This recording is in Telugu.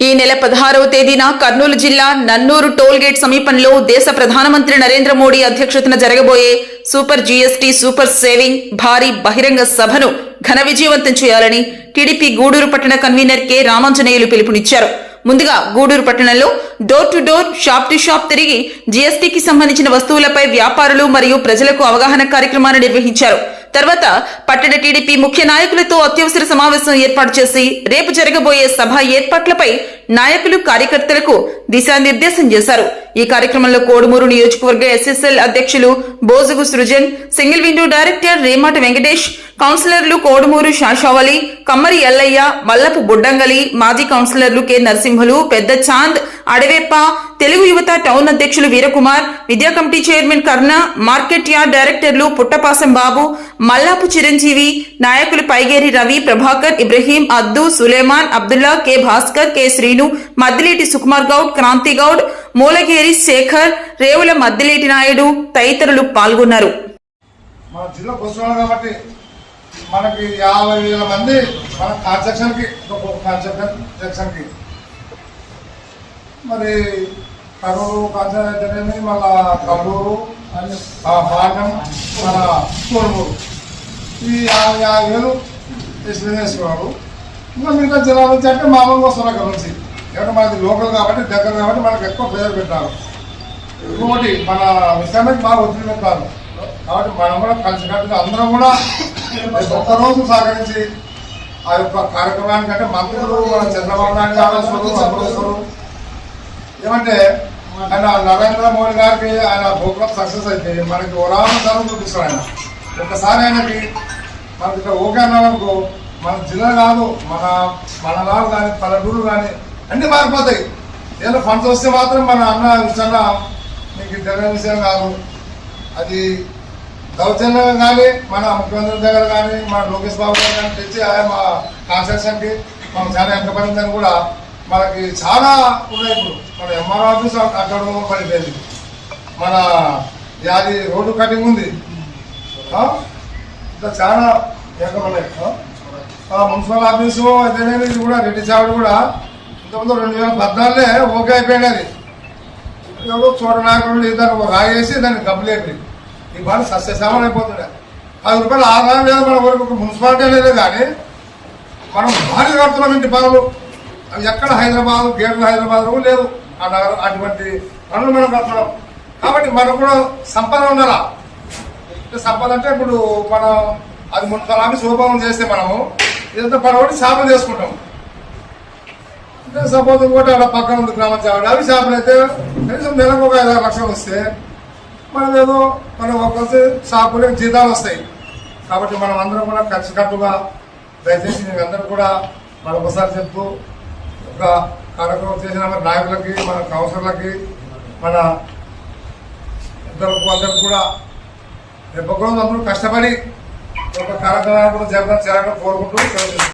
ఈ నెల పదహారవ తేదీన కర్నూలు జిల్లా నన్నూరు టోల్గేట్ సమీపంలో దేశ ప్రధానమంత్రి నరేంద్ర మోడీ అధ్యక్షతన జరగబోయే సూపర్ జీఎస్టీ సూపర్ సేవింగ్ భారీ బహిరంగ సభను ఘన విజయవంతం చేయాలని టీడీపీ గూడూరు పట్టణ కన్వీనర్ కె రామాంజనేయులు పిలుపునిచ్చారు. ముందుగా గూడూరు పట్టణంలో door to door shop to shop తిరిగి జీఎస్టీకి సంబంధించిన వస్తువులపై వ్యాపారులు మరియు ప్రజలకు అవగాహన కార్యక్రమాన్ని నిర్వహించారు. తర్వాత పట్టణ టీడీపీ ముఖ్య నాయకులతో అత్యవసర సమావేశం ఏర్పాటు చేసి రేపు జరగబోయే సభ ఏర్పాట్లపై నాయకులు కార్యకర్తలకు దిశానిర్దేశం చేశారు. ఈ కార్యక్రమంలో కోడుమూరు నియోజకవర్గ ఎస్ఎస్ఎల్ అధ్యక్షులు Bojugu Srujan single window director Remata Venkatesh కౌన్సిలర్లు కోడుమూరు శాషావళి కమ్మరి ఎల్లయ్య మల్లపు బుడ్డంగలి మాజీ కౌన్సిలర్లు కె నరసింహులు పెద్ద చాంద్ అడవేప్ప తెలుగు యువత టౌన్ అధ్యక్షులు వీరకుమార్ విద్యా కమిటీ చైర్మన్ కర్ణ మార్కెట్ యార్డ్ డైరెక్టర్లు పుట్టపాసం బాబు మల్లాపు చిరంజీవి నాయకులు పైగేరి రవి ప్రభాకర్ ఇబ్రహీం అద్దు సులేమాన్ అబ్దుల్లా కె భాస్కర్ కె శ్రీను మద్దిలేటి సుకుమార్ గౌడ్ క్రాంతి గౌడ్ మూలగేరి శేఖర్ రేవుల మద్దిలేటి నాయుడు తదితరులు పాల్గొన్నారు. మన జిల్లా కాబట్టి మనకి యాభై వేల మంది మన కాన్స్ట్రక్షన్ ఒక్కొక్క కాన్సెప్షన్ సెక్షన్కి మరి కరూరు కాన్స్ట్రక్షన్ అయితేనేమి మళ్ళా కల్లూరు ఆ భాగం మన కోడుమూరు ఈ యాభై యాభై వేలు ఎస్టిమేట్ ఇంకా మిగతా జిల్లాల నుంచి అంటే మామూలుగా వస్తున్నారు అక్కడ నుంచి ఎందుకంటే మనది లోకల్ కాబట్టి దగ్గర కాబట్టి మనకు ఎక్కువ ప్రేయర్ పెట్టారు. ఇంకోటి మన విషయానికి బాగా ఒత్తిడి పెట్టారు. కాబట్టి మనం కూడా కలిసికట్టుగా అందరం కూడా రేపు ఒక్కరోజు సహకరించి ఆ యొక్క కార్యక్రమానికి అంటే మంత్రులు మన చంద్రబాబు నాయుడు గారు ఏమంటే ఆయన నరేంద్ర మోడీ గారికి ఆయన ప్రోగ్రామ్ సక్సెస్ అయితే మనకి వరాన ధరం చూపిస్తాడు ఆయన. ఒకసారి ఆయనకి మనకి ఇక్కడ ఓకే అన్నామనుకో మన జిల్లా కాదు మన మండలాలు కానీ పల్లెటూరు కానీ అన్నీ మారిపోతాయి. ఏదో ఫండ్స్ వస్తే మాత్రం మన అన్న విషయంగా మీకు తెలియని విషయం కాదు. అది దౌర్జన్యం కానీ మన ముఖ్యమంత్రి దగ్గర కానీ మన లోకేష్ బాబు గారు కానీ తెచ్చి ఆయన మా కాన్స్ట్రక్షన్కి మనం చాలా వెంకపడిందని కూడా మనకి చాలా ఉన్నాయి ఇప్పుడు. మన ఎంఆర్ ఆఫీస్ అక్కడ పడిపోయింది. మన యాది రోడ్డు కటింగ్ ఉంది. ఆ? ఇంకా చాలా ఉన్నాయి? మున్సిపల్ ఆఫీసు అయితేనేమి ఇది కూడా రెడ్డి చావిడ కూడా ఇంతకుముందు రెండు వేల పద్నాలుగులే ఓకే అయిపోయినది ఎవరు ఎవరో చోట రాగేసి ఇద్దరు ఒక రాయేసి దాన్ని కంప్లీట్ ఈ బాధ సస్యశ్యామం అయిపోతుండే. పది రూపాయలు ఆదాయం లేదు మన వరకు మున్సిపాలిటీ లేదు కానీ మనం భారీ కడుతున్నాం ఇంటి పనులు. అవి ఎక్కడ హైదరాబాద్ గేట్లు హైదరాబాద్ లేవు. ఆ నగరం అటువంటి పనులు మనం కడుతున్నాం కాబట్టి మనకు కూడా సంపద ఉండాలా? సంపద అంటే ఇప్పుడు మనం అది మున్సిపల్ శుభభావం చేస్తే మనము ఇదంతా పడబడి షాపులు చేసుకుంటాం. అంటే సపోజ్ ఇంకోటి అక్కడ పక్కన ఉంది గ్రామ చావడి అవి షాపులు అయితే కనీసం నెలకు ఒక ఐదు లక్షలు వస్తే మనం ఏదో మనం ఒక్కొక్కరి షాపులకు జీతాలు వస్తాయి. కాబట్టి మనం అందరం కూడా కలిసికట్టుగా దయచేసి మీకు అందరూ కూడా మరొకసారి చెప్తూ ఒక కార్యక్రమం చేసిన మన నాయకులకి మన కౌన్సిలర్లకి మన ఇద్దరు అందరికి కూడా రేపు ఒక రోజు అందరూ కష్టపడి ఒక కార్యక్రమాన్ని కూడా జరగడం చేయాలని కోరుకుంటూ